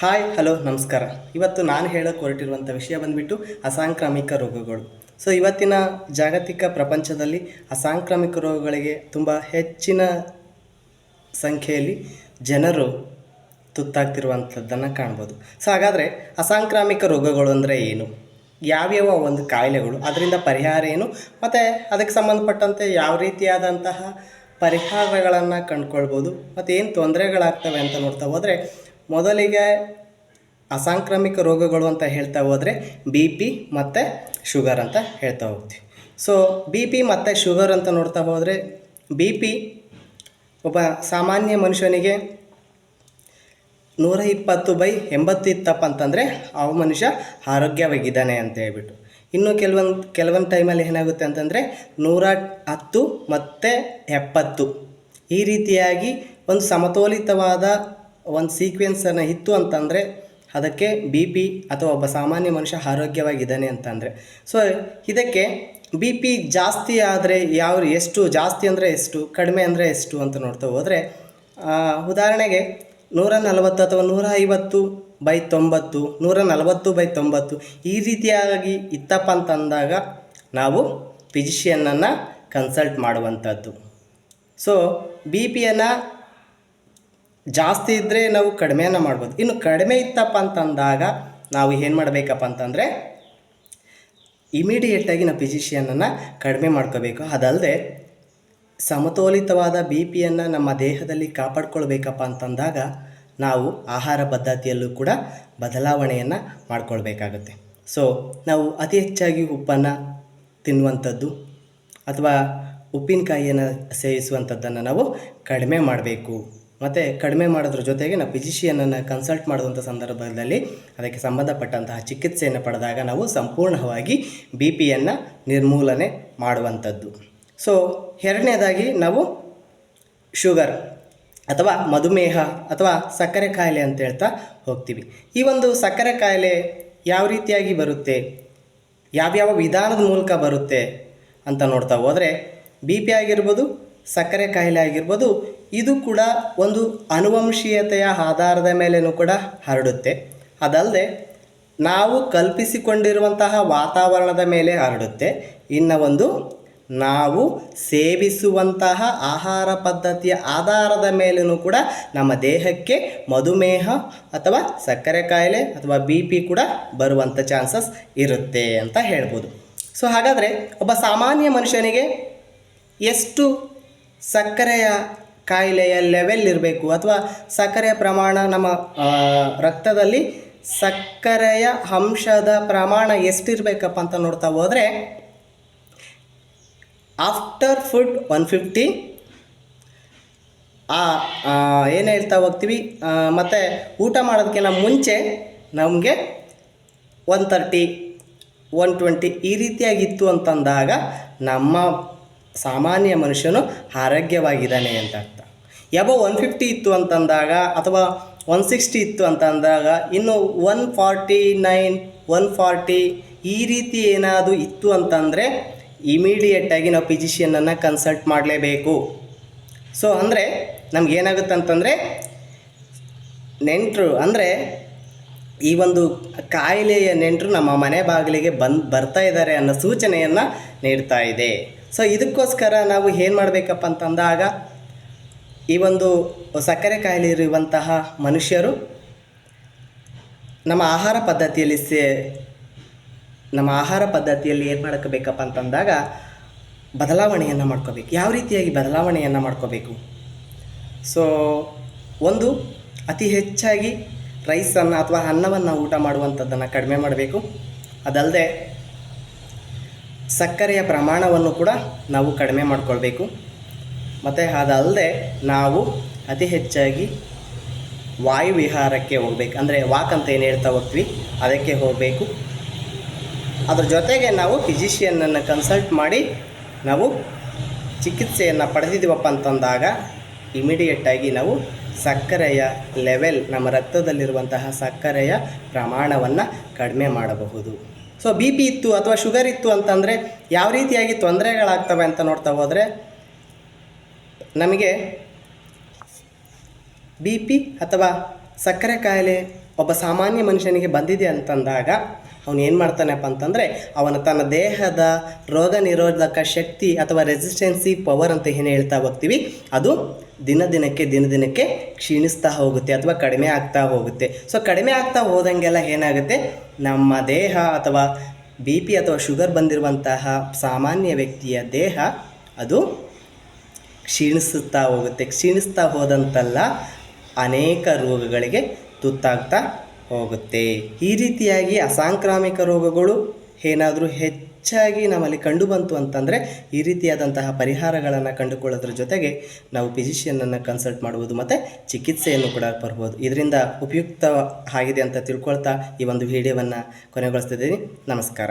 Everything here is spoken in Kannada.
ಹಾಯ್, ಹಲೋ, ನಮಸ್ಕಾರ. ಇವತ್ತು ನಾನು ಹೇಳೋಕೆ ಹೊರಟಿರುವಂಥ ವಿಷಯ ಬಂದ್ಬಿಟ್ಟು ಅಸಾಂಕ್ರಾಮಿಕ ರೋಗಗಳು. ಸೊ ಇವತ್ತಿನ ಜಾಗತಿಕ ಪ್ರಪಂಚದಲ್ಲಿ ಅಸಾಂಕ್ರಾಮಿಕ ರೋಗಗಳಿಗೆ ತುಂಬ ಹೆಚ್ಚಿನ ಸಂಖ್ಯೆಯಲ್ಲಿ ಜನರು ತುತ್ತಾಗ್ತಿರುವಂಥದ್ದನ್ನು ಕಾಣ್ಬೋದು. ಸೊ ಹಾಗಾದರೆ ಅಸಾಂಕ್ರಾಮಿಕ ರೋಗಗಳು ಅಂದರೆ ಏನು? ಯಾವ್ಯಾವ ಒಂದು ಕಾಯಿಲೆಗಳು? ಅದರಿಂದ ಪರಿಹಾರ ಏನು? ಮತ್ತು ಅದಕ್ಕೆ ಸಂಬಂಧಪಟ್ಟಂತೆ ಯಾವ ರೀತಿಯಾದಂತಹ ಪರಿಹಾರಗಳನ್ನು ಕಂಡುಕೊಳ್ಬೋದು? ಮತ್ತು ಏನು ತೊಂದರೆಗಳಾಗ್ತವೆ ಅಂತ ನೋಡ್ತಾ ಹೋದರೆ ಮೊದಲಿಗೆ ಅಸಾಂಕ್ರಾಮಿಕ ರೋಗಗಳು ಅಂತ ಹೇಳ್ತಾ ಹೋದರೆ ಬಿ ಪಿ ಮತ್ತು ಶುಗರ್ ಅಂತ ಹೇಳ್ತಾ ಹೋಗ್ತೀವಿ. ಸೊ ಬಿ ಪಿ ಮತ್ತು ಶುಗರ್ ಅಂತ ನೋಡ್ತಾ ಹೋದರೆ ಬಿ ಪಿ ಒಬ್ಬ ಸಾಮಾನ್ಯ ಮನುಷ್ಯನಿಗೆ ನೂರ ಇಪ್ಪತ್ತು ಬೈ ಎಂಬತ್ತು ಇತ್ತಪ್ಪ ಅಂತಂದರೆ ಆ ಮನುಷ್ಯ ಆರೋಗ್ಯವಾಗಿದ್ದಾನೆ ಅಂತ ಹೇಳ್ಬಿಟ್ಟು. ಇನ್ನು ಕೆಲವೊಂದು ಕೆಲವೊಂದು ಟೈಮಲ್ಲಿ ಏನಾಗುತ್ತೆ ಅಂತಂದರೆ ನೂರ ಹತ್ತು ಮತ್ತು ಎಪ್ಪತ್ತು ಈ ರೀತಿಯಾಗಿ ಒಂದು ಸಮತೋಲಿತವಾದ ಒಂದು ಸೀಕ್ವೆನ್ಸನ್ನು ಇತ್ತು ಅಂತಂದರೆ ಅದಕ್ಕೆ ಬಿ ಪಿ ಅಥವಾ ಒಬ್ಬ ಸಾಮಾನ್ಯ ಮನುಷ್ಯ ಆರೋಗ್ಯವಾಗಿದ್ದಾನೆ ಅಂತಂದರೆ. ಸೊ ಇದಕ್ಕೆ ಬಿ ಪಿ ಜಾಸ್ತಿ ಆದರೆ ಯಾವ ಎಷ್ಟು, ಜಾಸ್ತಿ ಅಂದರೆ ಎಷ್ಟು, ಕಡಿಮೆ ಅಂದರೆ ಎಷ್ಟು ಅಂತ ನೋಡ್ತಾ ಹೋದರೆ ಉದಾಹರಣೆಗೆ ನೂರ ನಲವತ್ತು ಅಥವಾ ನೂರ ಐವತ್ತು ಬೈ ತೊಂಬತ್ತು, ನೂರ ನಲವತ್ತು ಬೈ ತೊಂಬತ್ತು ಈ ರೀತಿಯಾಗಿ ಇತ್ತಪ್ಪ ಅಂತಂದಾಗ ನಾವು ಫಿಜಿಷಿಯನ್ನನ್ನು ಕನ್ಸಲ್ಟ್ ಮಾಡುವಂಥದ್ದು. ಸೊ ಬಿ ಪಿಯನ್ನು ಜಾಸ್ತಿ ಇದ್ದರೆ ನಾವು ಕಡಿಮೆಯನ್ನು ಮಾಡ್ಬೋದು. ಇನ್ನು ಕಡಿಮೆ ಇತ್ತಪ್ಪ ಅಂತಂದಾಗ ನಾವು ಏನು ಮಾಡಬೇಕಪ್ಪ ಅಂತಂದರೆ ಇಮಿಡಿಯೇಟಾಗಿ ನಾವು ಫಿಸಿಷಿಯನನ್ನು ಕಡಿಮೆ ಮಾಡ್ಕೋಬೇಕು. ಅದಲ್ಲದೆ ಸಮತೋಲಿತವಾದ ಬಿ ಪಿಯನ್ನು ನಮ್ಮ ದೇಹದಲ್ಲಿ ಕಾಪಾಡ್ಕೊಳ್ಬೇಕಪ್ಪ ಅಂತಂದಾಗ ನಾವು ಆಹಾರ ಪದ್ಧತಿಯಲ್ಲೂ ಕೂಡ ಬದಲಾವಣೆಯನ್ನು ಮಾಡ್ಕೊಳ್ಬೇಕಾಗುತ್ತೆ. ಸೊ ನಾವು ಅತಿ ಹೆಚ್ಚಾಗಿ ಉಪ್ಪನ್ನು ತಿನ್ನುವಂಥದ್ದು ಅಥವಾ ಉಪ್ಪಿನಕಾಯಿಯನ್ನು ಸೇವಿಸುವಂಥದ್ದನ್ನು ನಾವು ಕಡಿಮೆ ಮಾಡಬೇಕು. ಮತ್ತು ಕಡಿಮೆ ಮಾಡೋದ್ರ ಜೊತೆಗೆ ನಾವು ಫಿಜಿಷಿಯನ್ನನ್ನು ಕನ್ಸಲ್ಟ್ ಮಾಡುವಂಥ ಸಂದರ್ಭದಲ್ಲಿ ಅದಕ್ಕೆ ಸಂಬಂಧಪಟ್ಟಂತಹ ಚಿಕಿತ್ಸೆಯನ್ನು ಪಡೆದಾಗ ನಾವು ಸಂಪೂರ್ಣವಾಗಿ ಬಿ ಪಿಯನ್ನು ನಿರ್ಮೂಲನೆ ಮಾಡುವಂಥದ್ದು. ಸೊ ಎರಡನೇದಾಗಿ ನಾವು ಶುಗರ್ ಅಥವಾ ಮಧುಮೇಹ ಅಥವಾ ಸಕ್ಕರೆ ಕಾಯಿಲೆ ಅಂತ ಹೇಳ್ತಾ ಹೋಗ್ತೀವಿ. ಈ ಒಂದು ಸಕ್ಕರೆ ಕಾಯಿಲೆ ಯಾವ ರೀತಿಯಾಗಿ ಬರುತ್ತೆ? ಯಾವ್ಯಾವ ವಿಧಾನದ ಮೂಲಕ ಬರುತ್ತೆ ಅಂತ ನೋಡ್ತಾ ಹೋದರೆ ಬಿ ಪಿ ಆಗಿರ್ಬೋದು, ಸಕ್ಕರೆ ಕಾಯಿಲೆ ಆಗಿರ್ಬೋದು ಇದು ಕೂಡ ಒಂದು ಅನುವಂಶೀಯತೆಯ ಆಧಾರದ ಮೇಲೇನೂ ಕೂಡ ಹರಡುತ್ತೆ. ಅದಲ್ಲದೆ ನಾವು ಕಲ್ಪಿಸಿಕೊಂಡಿರುವಂತಹ ವಾತಾವರಣದ ಮೇಲೆ ಹರಡುತ್ತೆ. ಇನ್ನು ಒಂದು, ನಾವು ಸೇವಿಸುವಂತಹ ಆಹಾರ ಪದ್ಧತಿಯ ಆಧಾರದ ಮೇಲೂ ಕೂಡ ನಮ್ಮ ದೇಹಕ್ಕೆ ಮಧುಮೇಹ ಅಥವಾ ಸಕ್ಕರೆ ಕಾಯಿಲೆ ಅಥವಾ ಬಿ ಪಿ ಕೂಡ ಬರುವಂಥ ಚಾನ್ಸಸ್ ಇರುತ್ತೆ ಅಂತ ಹೇಳ್ಬೋದು. ಸೊ, ಹಾಗಾದರೆ ಒಬ್ಬ ಸಾಮಾನ್ಯ ಮನುಷ್ಯನಿಗೆ ಎಷ್ಟು ಸಕ್ಕರೆಯ ಕಾಯಿಲೆಯ ಲೆವೆಲ್ ಇರಬೇಕು ಅಥವಾ ಸಕ್ಕರೆಯ ಪ್ರಮಾಣ ನಮ್ಮ ರಕ್ತದಲ್ಲಿ ಸಕ್ಕರೆಯ ಅಂಶದ ಪ್ರಮಾಣ ಎಷ್ಟಿರಬೇಕಪ್ಪ ಅಂತ ನೋಡ್ತಾ ಹೋದರೆ ಆಫ್ಟರ್ ಫುಡ್ ಒನ್ ಫಿಫ್ಟಿ ಏನು ಹೇಳ್ತಾ ಹೋಗ್ತೀವಿ ಮತ್ತು ಊಟ ಮಾಡೋದಕ್ಕಿಂತ ಮುಂಚೆ ನಮಗೆ ಒನ್ ತರ್ಟಿ ಒನ್ ಟ್ವೆಂಟಿ ಈ ರೀತಿಯಾಗಿತ್ತು ಅಂತಂದಾಗ ನಮ್ಮ ಸಾಮಾನ್ಯ ಮನುಷ್ಯನು ಆರೋಗ್ಯವಾಗಿದ್ದಾನೆ ಅಂತ ಅರ್ಥ. ಯಾವೋ ಒನ್ ಫಿಫ್ಟಿ ಇತ್ತು ಅಂತಂದಾಗ ಅಥವಾ ಒನ್ ಸಿಕ್ಸ್ಟಿ ಇತ್ತು ಅಂತಂದಾಗ ಇನ್ನು one forty nine one forty ಈ ರೀತಿ ಏನಾದರೂ ಇತ್ತು ಅಂತಂದರೆ ಇಮಿಡಿಯೇಟಾಗಿ ನಾವು ಫಿಜಿಷಿಯನನ್ನು ಕನ್ಸಲ್ಟ್ ಮಾಡಲೇಬೇಕು. ಸೊ ಅಂದರೆ ನಮಗೇನಾಗುತ್ತೆ ಅಂತಂದರೆ ನೆಂಟರು, ಅಂದರೆ ಈ ಒಂದು ಕಾಯಿಲೆಯ ನೆಂಟರು ನಮ್ಮ ಮನೆ ಬಾಗಿಲಿಗೆ ಬಂದು ಬರ್ತಾ ಇದ್ದಾರೆ ಅನ್ನೋ ಸೂಚನೆಯನ್ನು ನೀಡ್ತಾ ಇದೆ. ಸೊ ಇದಕ್ಕೋಸ್ಕರ ನಾವು ಏನು ಮಾಡಬೇಕಪ್ಪ ಅಂತಂದಾಗ, ಈ ಒಂದು ಸಕ್ಕರೆ ಕಾಯಿಲೆ ಇರುವಂತಹ ಮನುಷ್ಯರು ನಮ್ಮ ಆಹಾರ ಪದ್ಧತಿಯಲ್ಲಿ ಸೇ, ನಮ್ಮ ಆಹಾರ ಪದ್ಧತಿಯಲ್ಲಿ ಏನು ಮಾಡ್ಕೋಬೇಕಪ್ಪ ಅಂತಂದಾಗ, ಬದಲಾವಣೆಯನ್ನು ಮಾಡ್ಕೋಬೇಕು. ಯಾವ ರೀತಿಯಾಗಿ ಬದಲಾವಣೆಯನ್ನು ಮಾಡ್ಕೋಬೇಕು? ಸೊ ಒಂದು, ಅತಿ ಹೆಚ್ಚಾಗಿ ರೈಸನ್ನು ಅಥವಾ ಅನ್ನವನ್ನು ಊಟ ಮಾಡುವಂಥದ್ದನ್ನು ಕಡಿಮೆ ಮಾಡಬೇಕು. ಅದಲ್ಲದೆ ಸಕ್ಕರೆಯ ಪ್ರಮಾಣವನ್ನು ಕೂಡ ನಾವು ಕಡಿಮೆ ಮಾಡಿಕೊಳ್ಬೇಕು. ಮತ್ತು ಅದಲ್ಲದೆ ನಾವು ಅತಿ ಹೆಚ್ಚಾಗಿ ವಾಯುವಿಹಾರಕ್ಕೆ ಹೋಗ್ಬೇಕು. ಅಂದರೆ ವಾಕ್ ಅಂತ ಏನು ಹೇಳ್ತಾ ಹೋಗ್ತೀವಿ, ಅದಕ್ಕೆ ಹೋಗಬೇಕು. ಅದ್ರ ಜೊತೆಗೆ ನಾವು ಫಿಸಿಷಿಯನ್ನನ್ನು ಕನ್ಸಲ್ಟ್ ಮಾಡಿ ನಾವು ಚಿಕಿತ್ಸೆಯನ್ನು ಪಡೆದಿದ್ದೀವಪ್ಪ ಅಂತಂದಾಗ ಇಮಿಡಿಯೇಟಾಗಿ ನಾವು ಸಕ್ಕರೆಯ ಲೆವೆಲ್ ನಮ್ಮ ರಕ್ತದಲ್ಲಿರುವಂತಹ ಸಕ್ಕರೆಯ ಪ್ರಮಾಣವನ್ನು ಕಡಿಮೆ ಮಾಡಬಹುದು. ಸೊ ಬಿ ಪಿ ಇತ್ತು ಅಥವಾ ಶುಗರ್ ಇತ್ತು ಅಂತಂದರೆ ಯಾವ ರೀತಿಯಾಗಿ ತೊಂದರೆಗಳಾಗ್ತವೆ ಅಂತ ನೋಡ್ತಾ ಹೋದರೆ, ನಮಗೆ ಬಿ ಪಿ ಅಥವಾ ಸಕ್ಕರೆ ಕಾಯಿಲೆ ಒಬ್ಬ ಸಾಮಾನ್ಯ ಮನುಷ್ಯನಿಗೆ ಬಂದಿದೆ ಅಂತಂದಾಗ ಅವನು ಏನು ಮಾಡ್ತಾನಪ್ಪ ಅಂತಂದರೆ ಅವನ ತನ್ನ ದೇಹದ ರೋಗ ನಿರೋಧಕ ಶಕ್ತಿ ಅಥವಾ ರೆಸಿಸ್ಟೆನ್ಸಿ ಪವರ್ ಅಂತ ಏನು ಹೇಳ್ತಾ ಹೋಗ್ತೀವಿ? ಅದು ದಿನ ದಿನಕ್ಕೆ ದಿನ ದಿನಕ್ಕೆ ಕ್ಷೀಣಿಸ್ತಾ ಹೋಗುತ್ತೆ ಅಥವಾ ಕಡಿಮೆ ಆಗ್ತಾ ಹೋಗುತ್ತೆ. ಸೊ ಕಡಿಮೆ ಆಗ್ತಾ ಹೋದಂಗೆಲ್ಲ ಏನಾಗುತ್ತೆ? ನಮ್ಮ ದೇಹ ಅಥವಾ ಬಿ ಪಿ ಅಥವಾ ಶುಗರ್ ಬಂದಿರುವಂತಹ ಸಾಮಾನ್ಯ ವ್ಯಕ್ತಿಯ ದೇಹ ಅದು ಕ್ಷೀಣಿಸುತ್ತಾ ಹೋಗುತ್ತೆ. ಕ್ಷೀಣಿಸ್ತಾ ಹೋದಂತೆಲ್ಲ ಅನೇಕ ರೋಗಗಳಿಗೆ ತುತ್ತಾಗ್ತಾ ಹೋಗುತ್ತೆ. ಈ ರೀತಿಯಾಗಿ ಅಸಾಂಕ್ರಾಮಿಕ ರೋಗಗಳು ಏನಾದರೂ ಹೆಚ್ಚಾಗಿ ನಮ್ಮಲ್ಲಿ ಕಂಡು ಬಂತು ಅಂತಂದರೆ ಈ ರೀತಿಯಾದಂತಹ ಪರಿಹಾರಗಳನ್ನು ಕಂಡುಕೊಳ್ಳೋದ್ರ ಜೊತೆಗೆ ನಾವು ಫಿಸಿಷಿಯನನ್ನು ಕನ್ಸಲ್ಟ್ ಮಾಡ್ಬೋದು ಮತ್ತು ಚಿಕಿತ್ಸೆಯನ್ನು ಕೂಡ ಬರ್ಬೋದು. ಇದರಿಂದ ಉಪಯುಕ್ತ ಆಗಿದೆ ಅಂತ ತಿಳ್ಕೊಳ್ತಾ ಈ ಒಂದು ವಿಡಿಯೋವನ್ನು ಕೊನೆಗೊಳಿಸ್ತಿದ್ದೀನಿ ನಮಸ್ಕಾರ.